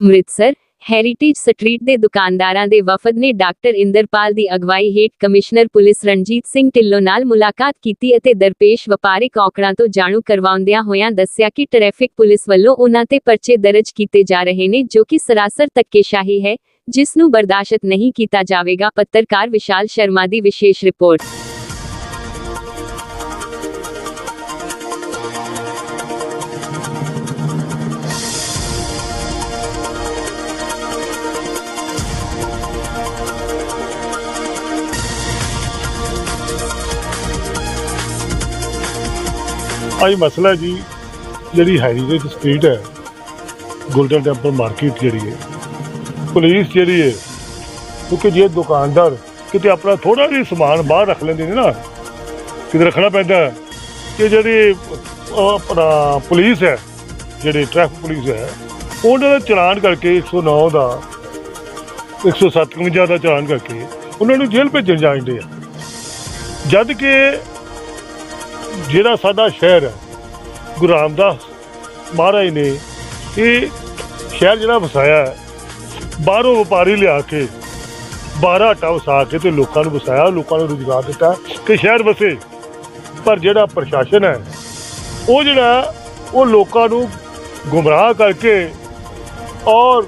Amritsar heritage street ਦੇ ਦੁਕਾਨਦਾਰਾਂ ਦੇ ਵਫਦ ਨੇ ਡਾਕਟਰ ਇੰਦਰਪਾਲ ਦੀ ਅਗਵਾਈ ਹੇਠ ਕਮਿਸ਼ਨਰ ਪੁਲਿਸ ਰਣਜੀਤ ਸਿੰਘ ਢਿੱਲੋਂ ਨਾਲ ਮੁਲਾਕਾਤ ਕੀਤੀ ਅਤੇ ਦਰਪੇਸ਼ ਵਪਾਰਿਕ ਔਕੜਾਂ ਤੋਂ ਜਾਣੂ ਕਰਵਾਉਂਦਿਆਂ ਹੋਇਆਂ ਦੱਸਿਆ ਕਿ ਟ੍ਰੈਫਿਕ ਪੁਲਿਸ ਵੱਲੋਂ ਉਨ੍ਹਾਂ ਤੇ ਪਰਚੇ ਦਰਜ ਕੀਤੇ ਜਾ ਰਹੇ ਨੇ, ਜੋ ਕਿ ਸਰਾਸਰ ਧੱਕੇਸ਼ਾਹੀ ਹੈ, ਜਿਸ ਨੂੰ ਬਰਦਾਸ਼ਤ ਨਹੀਂ ਕੀਤਾ ਜਾਵੇਗਾ, ਪੱਤਰਕਾਰ ਵਿਸ਼ਾਲ ਸ਼ਰਮਾ ਦੀ ਵਿਸ਼ੇਸ਼ ਰਿਪੋਰਟ। ਆਈ ਮਸਲਾ ਜੀ ਜਿਹੜੀ ਹੈਰੀਟੇਜ ਸਟਰੀਟ ਹੈ ਗੋਲਡਨ ਟੈਂਪਲ ਮਾਰਕੀਟ ਜਿਹੜੀ ਹੈ ਪੁਲਿਸ ਜਿਹੜੀ ਹੈ ਕਿਉਂਕਿ ਜੇ ਦੁਕਾਨਦਾਰ ਕਿਤੇ ਆਪਣਾ ਥੋੜਾ ਜਿਹਾ ਸਮਾਨ ਬਾਹਰ ਰੱਖ ਲੈਂਦੇ ਨੇ ਨਾ ਕਿਤੇ ਰੱਖਣਾ ਪੈਂਦਾ ਹੈ, ਕਿ ਜਿਹੜੀ ਆਪਣਾ ਪੁਲਿਸ ਹੈ ਜਿਹੜੀ ਟ੍ਰੈਫਿਕ ਪੁਲਿਸ ਹੈ ਉਹਨਾਂ ਦਾ ਚਲਾਨ ਕਰਕੇ 109 ਦਾ 157 ਦਾ ਚਲਾਨ ਕਰਕੇ ਉਹਨਾਂ ਨੂੰ ਜੇਲ੍ਹ ਭੇਜਣ ਜਾਂਦੇ ਆ। ਜਦ ਕਿ ਜਿਹੜਾ ਸਾਡਾ ਸ਼ਹਿਰ ਹੈ, ਗੁਰੂ ਰਾਮਦਾਸ ਮਹਾਰਾਜ ਨੇ ਇਹ ਸ਼ਹਿਰ ਜਿਹੜਾ ਵਸਾਇਆ ਬਾਹਰੋਂ ਵਪਾਰੀ ਲਿਆ ਕੇ ਬਾਰਾਂ ਆਟਾ ਵਸਾ ਕੇ ਤੇ ਲੋਕਾਂ ਨੂੰ ਵਸਾਇਆ, ਲੋਕਾਂ ਨੂੰ ਰੁਜ਼ਗਾਰ ਦਿੱਤਾ ਕਿ ਸ਼ਹਿਰ ਵਸੇ। ਪਰ ਜਿਹੜਾ ਪ੍ਰਸ਼ਾਸਨ ਹੈ, ਉਹ ਜਿਹੜਾ ਉਹ ਲੋਕਾਂ ਨੂੰ ਗੁੰਮਰਾਹ ਕਰਕੇ ਔਰ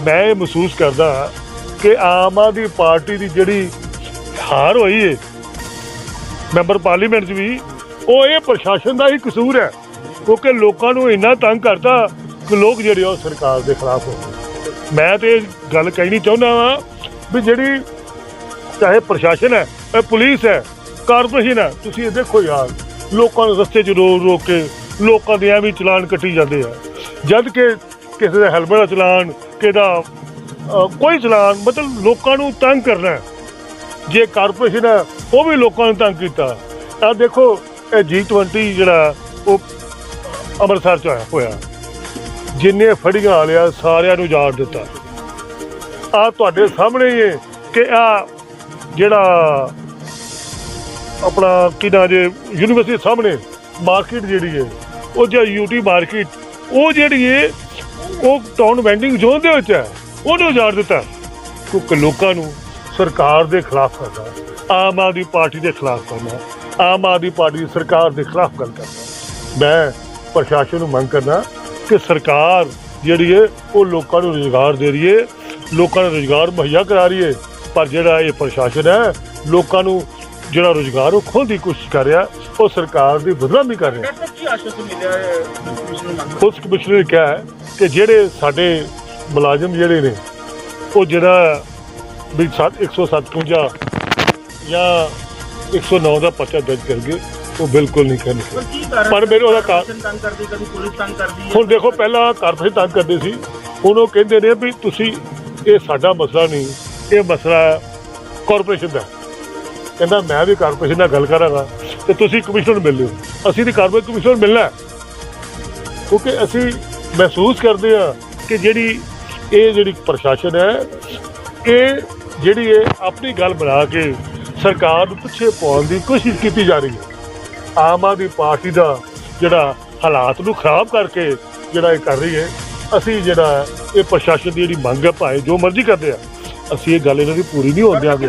ਮੈਂ ਇਹ ਮਹਿਸੂਸ ਕਰਦਾ ਕਿ ਆਮ ਆਦਮੀ ਪਾਰਟੀ ਦੀ ਜਿਹੜੀ ਹਾਰ ਹੋਈ ਹੈ ਮੈਂਬਰ ਪਾਰਲੀਮੈਂਟ 'ਚ ਵੀ ਉਹ ਇਹ ਪ੍ਰਸ਼ਾਸਨ ਦਾ ਹੀ ਕਸੂਰ ਹੈ ਕਿਉਂਕਿ ਲੋਕਾਂ ਨੂੰ ਇੰਨਾ ਤੰਗ ਕਰਤਾ ਕਿ ਲੋਕ ਜਿਹੜੇ ਉਹ ਸਰਕਾਰ ਦੇ ਖਿਲਾਫ ਹੋ ਗਏ। ਮੈਂ ਤੇ ਇਹ ਗੱਲ ਕਹਿਣੀ ਚਾਹੁੰਦਾ ਵਾਂ ਵੀ ਜਿਹੜੀ ਚਾਹੇ ਪ੍ਰਸ਼ਾਸਨ ਹੈ ਇਹ ਪੁਲਿਸ ਹੈ ਕਾਰਪੋਰੇਸ਼ਨ ਹੈ ਤੁਸੀਂ ਇਹ ਦੇਖੋ ਯਾਰ ਲੋਕਾਂ ਨੂੰ ਰਸਤੇ 'ਚ ਰੋਕ ਰੋਕ ਕੇ ਲੋਕਾਂ ਦੇ ਐਵੇਂ ਚਲਾਨ ਕੱਟੀ ਜਾਂਦੇ ਆ। ਜਦ ਕਿ ਕਿਸੇ ਦਾ ਹੈਲਮਟ ਦਾ ਚਲਾਨ ਕਿਹਦਾ ਅਹ, ਕੋਈ ਚਲਾਨ ਮਤਲਬ ਲੋਕਾਂ ਨੂੰ ਤੰਗ ਕਰਨਾ ਜੇ ਕਾਰਪੋਰੇਸ਼ਨ ਹੈ ਉਹ ਵੀ ਲੋਕਾਂ ਨੂੰ ਤੰਗ ਕੀਤਾ। ਆ ਦੇਖੋ ਇਹ G20 ਜਿਹੜਾ ਉਹ ਅੰਮ੍ਰਿਤਸਰ ਚ ਹੋਇਆ ਹੋਇਆ। ਜਿੰਨੇ ਫੜੀਆਂ ਵਾਲਿਆ ਸਾਰਿਆਂ ਨੂੰ ਜਾਣ ਦਿੱਤਾ। ਆ ਤੁਹਾਡੇ ਸਾਹਮਣੇ ਹੀ ਹੈ ਕਿ ਆ ਜਿਹੜਾ ਆਪਣਾ ਕੀ ਨਾਂ ਜੇ ਯੂਨੀਵਰਸਿਟੀ ਸਾਹਮਣੇ ਮਾਰਕੀਟ ਜਿਹੜੀ ਹੈ, ਉਹ ਜਿਹੜਾ ਯੂਟੀ ਮਾਰਕੀਟ ਉਹ ਜਿਹੜੀ ਹੈ ਉਹ ਟਾਊਨ ਵੈਂਡਿੰਗ ਜ਼ੋਨ ਦੇ ਵਿੱਚ ਹੈ, ਉਹਨੂੰ ਉਜਾੜ ਦਿੱਤਾ। ਕਿਉਂਕਿ ਲੋਕਾਂ ਨੂੰ ਸਰਕਾਰ ਦੇ ਖਿਲਾਫ ਕਰਨਾ ਆਮ ਆਦਮੀ ਪਾਰਟੀ ਦੇ ਖਿਲਾਫ ਕਰਨਾ ਆਮ ਆਦਮੀ ਪਾਰਟੀ ਦੀ ਸਰਕਾਰ ਦੇ ਖਿਲਾਫ ਗੱਲ ਕਰਨਾ ਮੈਂ ਪ੍ਰਸ਼ਾਸਨ ਨੂੰ ਮੰਗ ਕਰਨਾ ਕਿ ਸਰਕਾਰ ਜਿਹੜੀ ਹੈ ਉਹ ਲੋਕਾਂ ਨੂੰ ਰੁਜ਼ਗਾਰ ਦੇ ਰਹੀ ਹੈ ਲੋਕਾਂ ਨੂੰ ਰੁਜ਼ਗਾਰ ਮੁਹੱਈਆ ਕਰਾ ਰਹੀ ਹੈ। ਪਰ ਜਿਹੜਾ ਇਹ ਪ੍ਰਸ਼ਾਸਨ ਹੈ ਲੋਕਾਂ ਨੂੰ ਜਿਹੜਾ ਰੁਜ਼ਗਾਰ ਉਹ ਖੋਹਣ ਦੀ ਕੋਸ਼ਿਸ਼ ਕਰ ਰਿਹਾ ਉਹ ਸਰਕਾਰ ਦੀ ਬਦਨਾਮੀ ਕਰ ਰਿਹਾ। ਹੈ? ਕਮਿਸ਼ਨਰ ਨੇ ਕਿਹਾ ਹੈ ਕਿ ਜਿਹੜੇ ਸਾਡੇ ਮੁਲਾਜ਼ਮ ਜਿਹੜੇ ਨੇ ਉਹ ਜਿਹੜਾ ਵੀ ਸੱਤ- 157 ਜਾਂ 109 ਦਾ ਪਰਚਾ ਦਰਜ ਕਰਨਗੇ ਉਹ ਬਿਲਕੁਲ ਨਹੀਂ ਕਾਰਨ ਪਰ ਮੇਰੇ ਉਹਦਾ ਕਾ- ਕਾਰਨ ਤੰਗ ਕਰਦੀ ਕਦੀ ਪੁਲਿਸ ਤੰਗ ਕਰਦੀ ਹੈ? ਹੁਣ ਦੇਖੋ ਪਹਿਲਾਂ ਕਾਰਪੋਰੇਸ਼ਨ ਤੰਗ ਕਰਦੇ ਸੀ। ਹੁਣ ਉਹ ਕਹਿੰਦੇ ਨੇ ਵੀ ਤੁਸੀਂ ਇਹ ਸਾਡਾ ਮਸਲਾ ਨਹੀਂ ਇਹ ਮਸਲਾ ਕਾਰਪੋਰੇਸ਼ਨ ਦਾ। ਕਹਿੰਦਾ ਮੈਂ ਵੀ ਕਾਰਪੋਰੇਸ਼ਨ ਨਾਲ ਗੱਲ ਕਰਾਂਗਾ ਤੇ ਤੁਸੀਂ ਕਮਿਸ਼ਨਰ ਨੂੰ ਮਿਲ ਲਿਓ। ਅਸੀਂ ਤੇ ਕਾਰਪੋਰੇਟ ਕਮਿਸ਼ਨਰ ਨੂੰ ਮਿਲਣਾ। ਕਿਉਂਕਿ ਅਸੀਂ ਮਹਿਸੂਸ ਕਰਦੇ ਆ ਕਿ ਜਿਹੜੀ ਇਹ ਜਿਹੜੀ ਪ੍ਰਸ਼ਾਸਨ ਹੈ ਇਹ ਜਿਹੜੀ ਇਹ ਆਪਣੀ ਗੱਲ ਬਣਾ ਕੇ ਸਰਕਾਰ ਨੂੰ ਪਿੱਛੇ ਪਾਉਣ ਦੀ ਕੋਸ਼ਿਸ਼ ਕੀਤੀ ਜਾ ਰਹੀ ਹੈ। ਆਮ ਆਦਮੀ ਪਾਰਟੀ ਦਾ ਜਿਹੜਾ ਹਾਲਾਤ ਨੂੰ ਖਰਾਬ ਕਰਕੇ ਜਿਹੜਾ ਇਹ ਕਰ ਰਹੀ ਹੈ ਅਸੀਂ ਜਿਹੜਾ ਇਹ ਪ੍ਰਸ਼ਾਸਨ ਦੀ ਜਿਹੜੀ ਮੰਗ ਹੈ ਭਾਵੇਂ ਜੋ ਮਰਜ਼ੀ ਕਰਦੇ ਆ ਅਸੀਂ ਇਹ ਗੱਲ ਇਹਨਾਂ ਦੀ ਪੂਰੀ ਨਹੀਂ ਹੋਣ ਦਿਆਂਗੇ।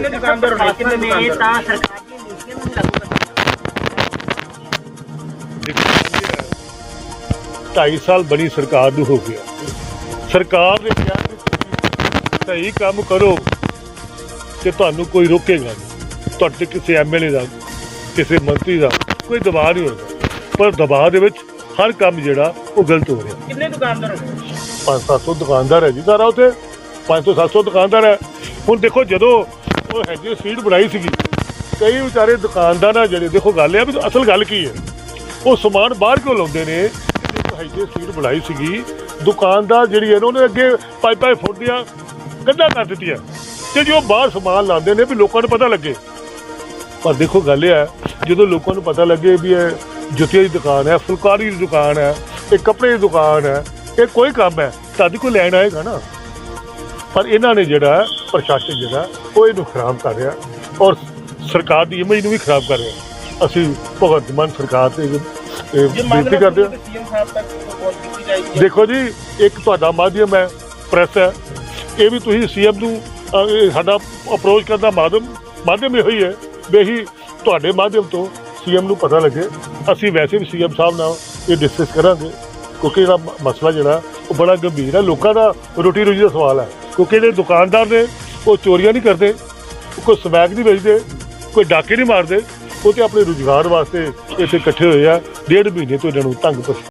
2.5 ਸਾਲ ਬਣੀ ਸਰਕਾਰ ਨੂੰ ਹੋ ਗਿਆ। ਸਰਕਾਰ ਨੇ ਕਿਹਾ ਕਿ ਸਹੀ ਕੰਮ ਕਰੋ ਕਿ ਤੁਹਾਨੂੰ ਕੋਈ ਰੋਕੇਗਾ ਨਹੀਂ। ਤੁਹਾਡੇ ਕਿਸੇ ਐਮਐਲਏ ਦਾ ਕਿਸੇ ਮੰਤਰੀ ਦਾ ਕੋਈ ਦਬਾਅ ਨਹੀਂ ਹੋਏਗਾ। ਪਰ ਦਬਾਅ ਦੇ ਵਿੱਚ ਹਰ ਕੰਮ ਜਿਹੜਾ ਉਹ ਗਲਤ ਹੋ ਰਿਹਾ। ਕਿੰਨੇ ਦੁਕਾਨਦਾਰ ਹੋਣੇ 5-700 ਦੁਕਾਨਦਾਰ ਹੈ ਜੀ ਸਾਰਾ ਉੱਥੇ। 500-700 ਦੁਕਾਨਦਾਰ ਹੈ। ਹੁਣ ਦੇਖੋ ਜਦੋਂ ਉਹ ਹੈਗੀ ਸਟਰੀਟ ਬਣਾਈ ਸੀਗੀ ਕਈ ਵਿਚਾਰੇ ਦੁਕਾਨਦਾਰ ਆ ਜਿਹੜੇ ਦੇਖੋ ਗੱਲ ਇਹ ਆ ਵੀ ਅਸਲ ਗੱਲ ਕੀ ਹੈ? ਉਹ ਸਮਾਨ ਬਾਹਰ ਕਿਉਂ ਲਾਉਂਦੇ ਨੇ? ਹੈਗੀ ਸਟਰੀਟ ਬਣਾਈ ਸੀਗੀ। ਦੁਕਾਨਦਾਰ ਜਿਹੜੀ ਹੈ ਨਾ ਉਹਨੇ ਅੱਗੇ ਪਾਈ ਪਾਈ ਫੁੱਟ ਦੀਆਂ ਕੰਧਾਂ ਕਰ ਦਿੱਤੀਆਂ। ਤੇ ਜੋ ਬਾਹਰ ਸਮਾਨ ਲਾਉਂਦੇ ਨੇ ਵੀ ਲੋਕਾਂ ਨੂੰ ਪਤਾ ਲੱਗੇ। ਪਰ ਦੇਖੋ ਗੱਲ ਇਹ ਹੈ ਜਦੋਂ ਲੋਕਾਂ ਨੂੰ ਪਤਾ ਲੱਗੇ ਵੀ ਇਹ ਜੁੱਤੀਆਂ ਦੀ ਦੁਕਾਨ ਹੈ ਫੁਲਕਾਰੀ ਦੀ ਦੁਕਾਨ ਹੈ ਇਹ ਕੱਪੜੇ ਦੀ ਦੁਕਾਨ ਹੈ ਇਹ ਕੋਈ ਕੰਮ ਹੈ ਤਦ ਕੋਈ ਲੈਣ ਆਏਗਾ ਨਾ। ਪਰ ਇਹਨਾਂ ਨੇ ਜਿਹੜਾ ਪ੍ਰਸ਼ਾਸਨ ਜਿਹੜਾ ਉਹ ਇਹਨੂੰ ਖਰਾਬ ਕਰ ਰਿਹਾ ਔਰ ਸਰਕਾਰ ਦੀ ਇਮੇਜ ਨੂੰ ਵੀ ਖਰਾਬ ਕਰ ਰਿਹਾ ਅਸੀਂ ਭਗਵੰਤ ਮਾਨ ਸਰਕਾਰ ਤੇ ਬੇਨਤੀ ਕਰਦੇ ਹਾਂ। ਦੇਖੋ ਜੀ ਇੱਕ ਤੁਹਾਡਾ ਮਾਧਿਅਮ ਹੈ ਪ੍ਰੈਸ ਹੈ। ਇਹ ਵੀ ਤੁਸੀਂ ਸੀਐਮ ਨੂੰ ਸਾਡਾ ਅਪਰੋਚ ਕਰਨ ਦਾ ਮਾਧਿਅਮ ਮਾਧਿਅਮ ਇਹੋ ਹੀ ਹੈ। ਵੀ ਅਸੀਂ ਤੁਹਾਡੇ ਮਾਧਿਅਮ ਤੋਂ ਸੀਐਮ ਨੂੰ ਪਤਾ ਲੱਗੇ। ਅਸੀਂ ਵੈਸੇ ਵੀ ਸੀਐਮ ਸਾਹਿਬ ਨਾਲ ਇਹ ਡਿਸਕਸ ਕਰਾਂਗੇ, ਕਿਉਂਕਿ ਇਹਦਾ ਮਸਲਾ ਜਿਹੜਾ, ਉਹ ਬੜਾ ਗੰਭੀਰ ਹੈ। ਲੋਕਾਂ ਦਾ ਰੋਟੀ ਰੋਜੀ ਦਾ ਸਵਾਲ ਹੈ, ਕਿਉਂਕਿ ਜਿਹੜੇ ਦੁਕਾਨਦਾਰ ਨੇ, ਉਹ ਚੋਰੀਆਂ ਨਹੀਂ ਕਰਦੇ ਕੋਈ ਸਮੈਕ ਨਹੀਂ ਵੇਚਦੇ, ਕੋਈ ਡਾਕੇ ਨਹੀਂ ਮਾਰਦੇ, ਉਹ ਤੇ ਆਪਣੇ ਰੁਜ਼ਗਾਰ ਵਾਸਤੇ ਇੱਥੇ ਇਕੱਠੇ ਹੋਏ ਆ, ਡੇਢ ਮਹੀਨੇ ਤੋਂ ਇਹਨਾਂ ਨੂੰ ਤੰਗ ਪਰੇਸ਼ਾਨ